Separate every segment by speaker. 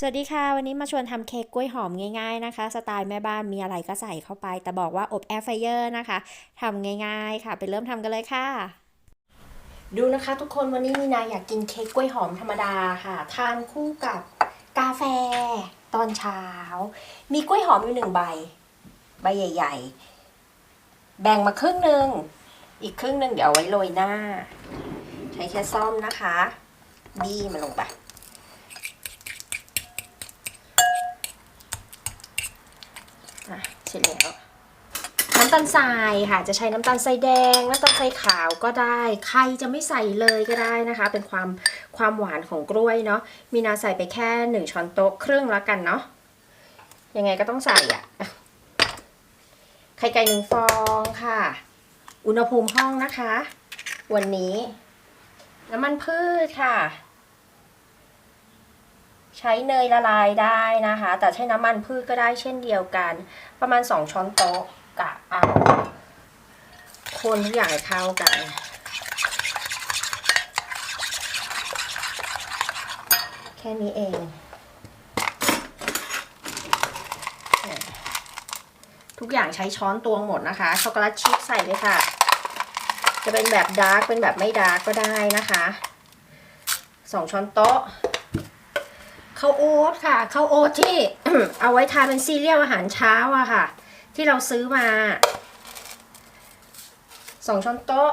Speaker 1: สวัสดีค่ะ วันนี้มาชวนทำเค้กกล้วยหอมง่ายๆนะคะ สไตล์แม่บ้านมีอะไรก็ใส่เข้าไป แต่บอกว่าอบแอร์ไฟเออร์นะคะทำง่ายๆค่ะ ไปเริ่มทำกันเลยค่ะ ดูนะคะทุกคนวันนี้มีนาอยากกินเค้กกล้วยหอมธรรมดาค่ะ ทานคู่กับกาแฟตอนเช้า มีกล้วยหอมอยู่หนึ่งใบ ใบใหญ่ ๆ แบ่งมาครึ่งหนึ่งอีกครึ่งหนึ่งเดี๋ยวไว้โรยหน้า ใช้แค่ซ่อมนะคะ บี้มันลงไป อะเสร็จแล้วน้ำตาลทรายค่ะ จะใช้น้ำตาลทรายแดง น้ำตาลทรายขาวก็ได้ ใครจะไม่ใส่เลยก็ได้นะคะ เป็นความความหวานของกล้วยเนาะ มีนาใส่ไปแค่หนึ่งช้อนโต๊ะครึ่งแล้วกันเนาะ ยังไงก็ต้องใส่อะ ไข่ไก่หนึ่งฟองค่ะ อุณหภูมิห้องนะคะ วันนี้ น้ำมันพืชค่ะ ใช้เนยละลายได้นะคะ แต่ใช้น้ำมันพืชก็ได้เช่นเดียวกัน ประมาณ 2 ช้อนโต๊ะกะเอาคนทุกอย่างเข้ากันแค่นี้เองทุกอย่างใช้ช้อนตวงหมดนะคะ ช็อกโกแลตชิพใส่เลยค่ะ จะเป็นแบบดาร์กเป็นแบบไม่ดาร์กก็ได้นะคะ2ช้อนโต๊ะ ข้าวโอ๊ตค่ะข้าวโอ๊ตที่ เอาไว้ทานเป็นซีเรียลอาหารเช้าอะค่ะ ที่เราซื้อมาสองช้อนโต๊ะ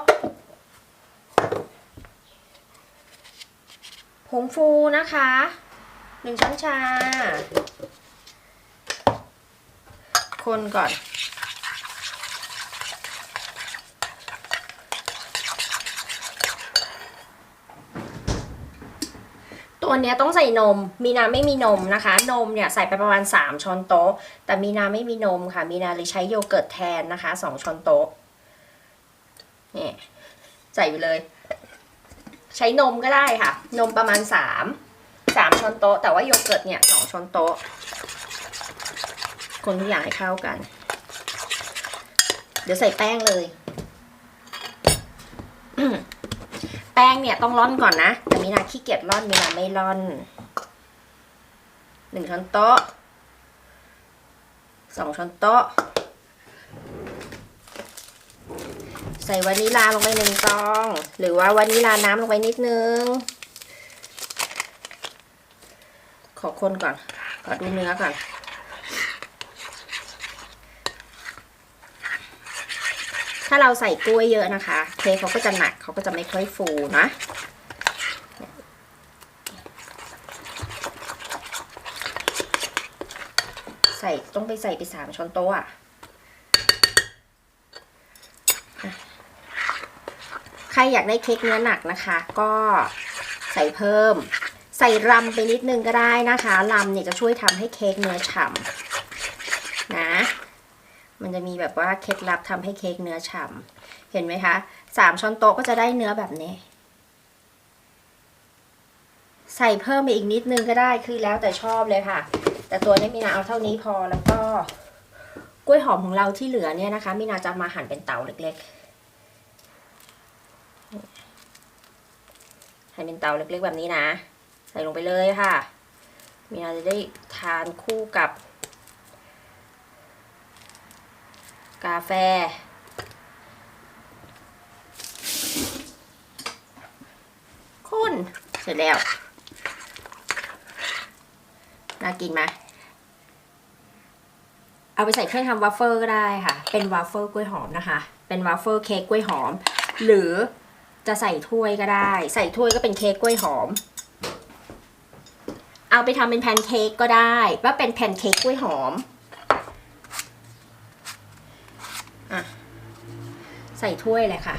Speaker 1: ผงฟูนะคะหนึ่งช้อนชา คนก่อน ตัวนี้ต้องใส่นม มีนาไม่มีนมนะคะ นมเนี่ยใส่ไปประมาณ 3 ช้อนโต๊ะ แต่มีนาไม่มีนมค่ะ มีนาเลยใช้โยเกิร์ตแทนนะคะ 2 ช้อนโต๊ะนี่ใส่ไปเลย ใช้นมก็ได้ค่ะ นมประมาณ 3 3 ช้อนโต๊ะ แต่ว่าโยเกิร์ตเนี่ย 2 ช้อนโต๊ะ คนทุกอย่างให้เข้ากัน เดี๋ยวใส่แป้งเลย แป้งเนี่ยต้องร่อนก่อนนะ แต่มีนาขี้เกียจร่อนมีนาไม่ร่อนหนึ่งช้อนโต๊ะสองช้อนโต๊ะ ใส่วานิลาลงไปหนึ่งซอง หรือว่าวานิลาน้ำลงไปนิดนึง ขอคนก่อน ขอดูเนื้อก่อน ถ้าเราใส่กล้วยเยอะนะคะ เค้กเขาก็จะหนักเขาก็จะไม่ค่อยฟูนะใส่ต้องไปใส่ไปสามช้อนโต๊ะอะใครอยากได้เค้กเนื้อหนักนะคะ ก็ใส่เพิ่ม ใส่รำไปนิดนึงก็ได้นะคะรำเนี่ยจะช่วยทำให้เค้กเนื้อฉ่ำนะ มันจะมีแบบว่าเคล็ดลับทำให้เค้กเนื้อฉ่ำเห็นไหมคะสามช้อนโต๊ะก็จะได้เนื้อแบบนี้ ใส่เพิ่มไปอีกนิดนึงก็ได้คือแล้วแต่ชอบเลยค่ะ แต่ตัวนี้มีนาเอาเท่านี้พอแล้วก็กล้วยหอมของเราที่เหลือเนี่ยนะคะมีนาจะมาหั่นเป็นเต๋าเล็กๆ หั่นเป็นเต๋าเล็กๆแบบนี้นะ ใส่ลงไปเลยค่ะมีนาจะได้ทานคู่กับ กาแฟคุณเสร็จแล้ว น่ากินไหมเอาไปใส่เครื่องทำวัฟเฟิลก็ได้ค่ะ เป็นวัฟเฟิลกล้วยหอมนะคะ เป็นวัฟเฟิลเค้กกล้วยหอม หรือจะใส่ถ้วยก็ได้ ใส่ถ้วยก็เป็นเค้กกล้วยหอม เอาไปทำเป็นแพนเค้กก็ได้ ว่าเป็นแพนเค้กกล้วยหอม ใส่ถ้วยเลยค่ะ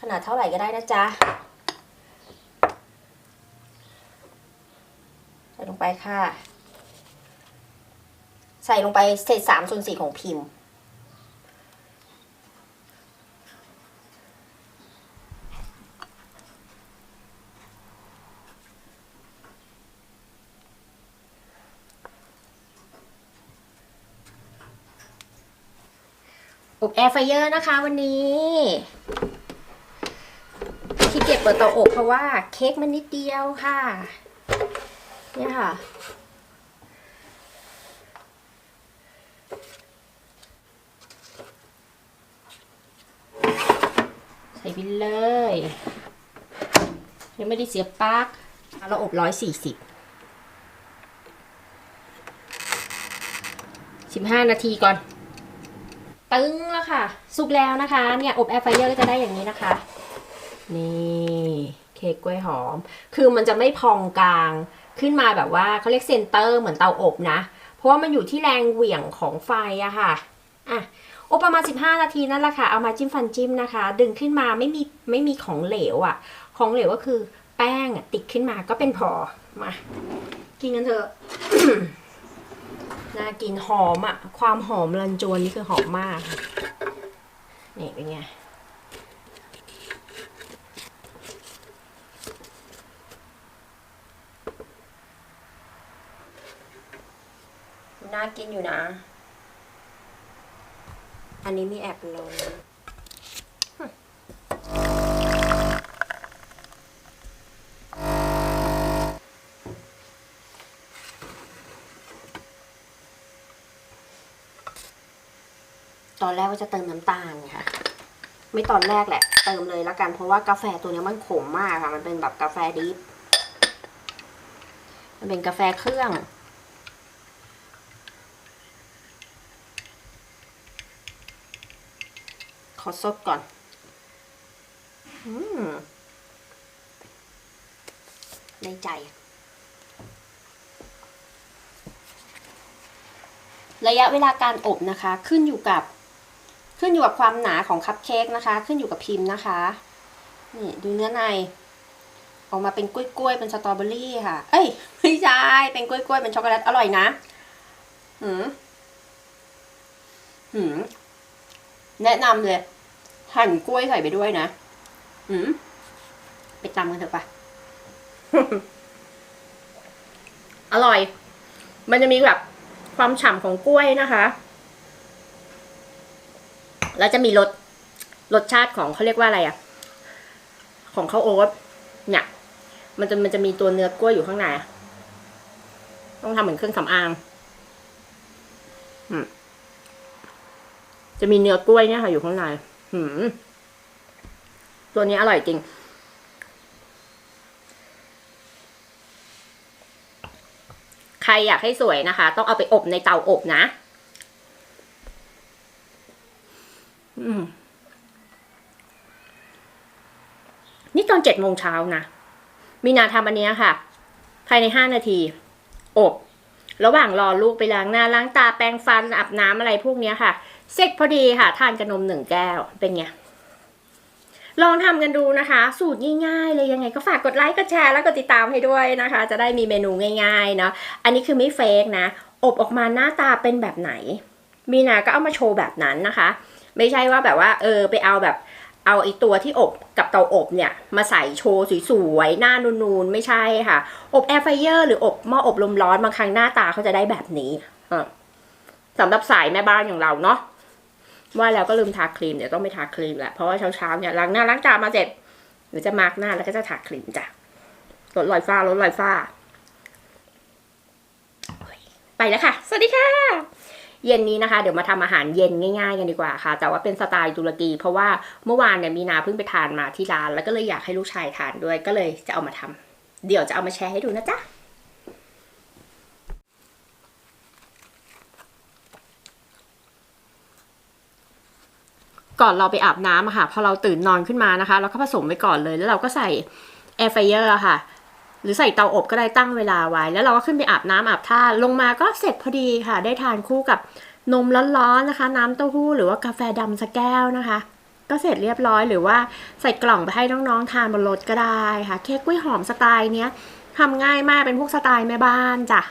Speaker 1: ขนาดเท่าไหร่ก็ได้นะจ๊ะ ใส่ลงไปค่ะ ใส่ลงไปเศษสามส่วนสี่ของพิมพ์ อบแอร์ไฟเออร์นะคะวันนี้ขี้เกียจเปิดเตาอบเพราะว่าเค้กมันนิดเดียวค่ะ เนี่ยค่ะ ใส่ไปเลย ยังไม่ได้เสียปลั๊กเราอบร้อยสี่สิบสิบห้านาทีก่อน ตึงแล้วค่ะ สุกแล้วนะคะ เนี่ยอบแอร์ไฟเออร์ก็จะได้อย่างนี้นะคะ นี่เค้กกล้วยหอม คือมันจะไม่พองกลาง ขึ้นมาแบบว่าเขาเรียกเซนเตอร์เหมือนเตาอบนะ เพราะว่ามันอยู่ที่แรงเหวี่ยงของไฟอะค่ะ อะอบประมาณ 15 นาทีนั่นแหละค่ะ เอามาจิ้มฟันจิ้มนะคะ ดึงขึ้นมาไม่มีไม่มีของเหลวอะของเหลวก็คือแป้งติดขึ้นมาก็เป็นพอ มา กินกันเถอะ น่ากินหอมอะความหอมรันจวนนี่คือหอมมากค่ะนี่เป็นไง น่ากินอยู่นะ อันนี้มีแอบลง ตอนแรกว่าจะเติมน้ำตาลค่ะ ไม่ตอนแรกแหละ เติมเลยล้วกัน เพราะว่ากาแฟตัวนี้มันขมมากค่ะ มันเป็นแบบกาแฟดิฟมันเป็นกาแฟเครื่องขอซดก่อน อืมในใจระยะเวลาการอบนะคะ ขึ้นอยู่กับ ขึ้นอยู่กับความหนาของคัพเค้กนะคะ ขึ้นอยู่กับพิมพ์นะคะ นี่ดูเนื้อใน ออกมาเป็นกล้วยๆ เป็นสตรอเบอรี่ค่ะ เอ้ยไม่ใช่ เป็นกล้วยๆ เป็นช็อกโกแลต อร่อยนะหืมหืมแนะนำเลย หั่นกล้วยใส่ไปด้วยนะหืมไปตำกันเถอะปะอร่อย มันจะมีแบบความฉ่ำของกล้วยนะคะ แล้วจะมีรสรสชาติของเขาเรียกว่าอะไรอะของข้าวโอ๊ตเนี่ย มันจะมันจะมีตัวเนื้อกล้วยอยู่ข้างในต้องทำเหมือนเครื่องสำอางจะมีเนื้อกล้วยเนี่ยค่ะอยู่ข้างในตัวนี้อร่อยจริง ใครอยากให้สวยนะคะ ต้องเอาไปอบในเตาอบนะ อืม นี่ตอน เจ็ดโมงเช้านะ มีนาทำอันนี้ค่ะ ภายในห้านาที อบ ระหว่างรอลูกไปล้างหน้าล้างตาแปรงฟันอาบน้ำอะไรพวกเนี้ยค่ะ เสร็จพอดีค่ะ ทานกับนมหนึ่งแก้ว เป็นไง ลองทำกันดูนะคะ สูตรง่ายๆ เลยยังไงก็ฝากกดไลค์ กดแชร์ แล้วก็ติดตามให้ด้วยนะคะ จะได้มีเมนูง่ายๆเนาะ อันนี้คือไม่เฟกนะ อบออกมาหน้าตาเป็นแบบไหน มีนาก็เอามาโชว์แบบนั้นนะคะ ไม่ใช่ว่าแบบว่า เออ ไปเอาแบบ เอาไอตัวที่อบกับเตาอบเนี่ย มาใส่โชว์สวยๆ หน้านูนๆ ไม่ใช่ค่ะ อบแอร์ไฟเออร์หรืออบหม้ออบลมร้อนบางครั้งหน้าตาเขาจะได้แบบนี้สำหรับสายแม่บ้านอย่างเราเนาะว่าแล้วก็ลืมทาครีมเดี๋ยวต้องไปทาครีมแหละเพราะว่าเช้าๆเนี่ยล้างหน้าล้างตามาเสร็จเดี๋ยวจะมาร์กหน้าแล้วก็จะทาครีมจ้ะลดรอยฝ้าลดรอยฝ้า ไปแล้วค่ะ สวัสดีค่ะ เย็นนี้นะคะ เดี๋ยวมาทำอาหารเย็นง่ายๆกันดีกว่าค่ะ แต่ว่าเป็นสไตล์ตุรกี เพราะว่าเมื่อวานเนี่ยมีนาเพิ่งไปทานมาที่ร้าน แล้วก็เลยอยากให้ลูกชายทานด้วยก็เลยจะเอามาทำเดี๋ยวจะเอามาแชร์ให้ดูนะจ๊ะก่อนเราไปอาบน้ำค่ะพอเราตื่นนอนขึ้นมานะคะ เราก็ผสมไว้ก่อนเลยแล้วเราก็ใส่แอร์ไฟเออร์ค่ะ หรือใส่เตาอบก็ได้ตั้งเวลาไว้ แล้วเราก็ขึ้นไปอาบน้ำอาบท่าลงมาก็เสร็จพอดีค่ะ ได้ทานคู่กับนมร้อนๆนะคะ น้ำเต้าหู้หรือว่ากาแฟดำสักแก้วนะคะ ก็เสร็จเรียบร้อยหรือว่าใส่กล่องไปให้น้องๆทานบนรถก็ได้ค่ะ เค้กกล้วยหอมสไตล์เนี้ยทำง่ายมากเป็นพวกสไตล์แม่บ้านจ้ะ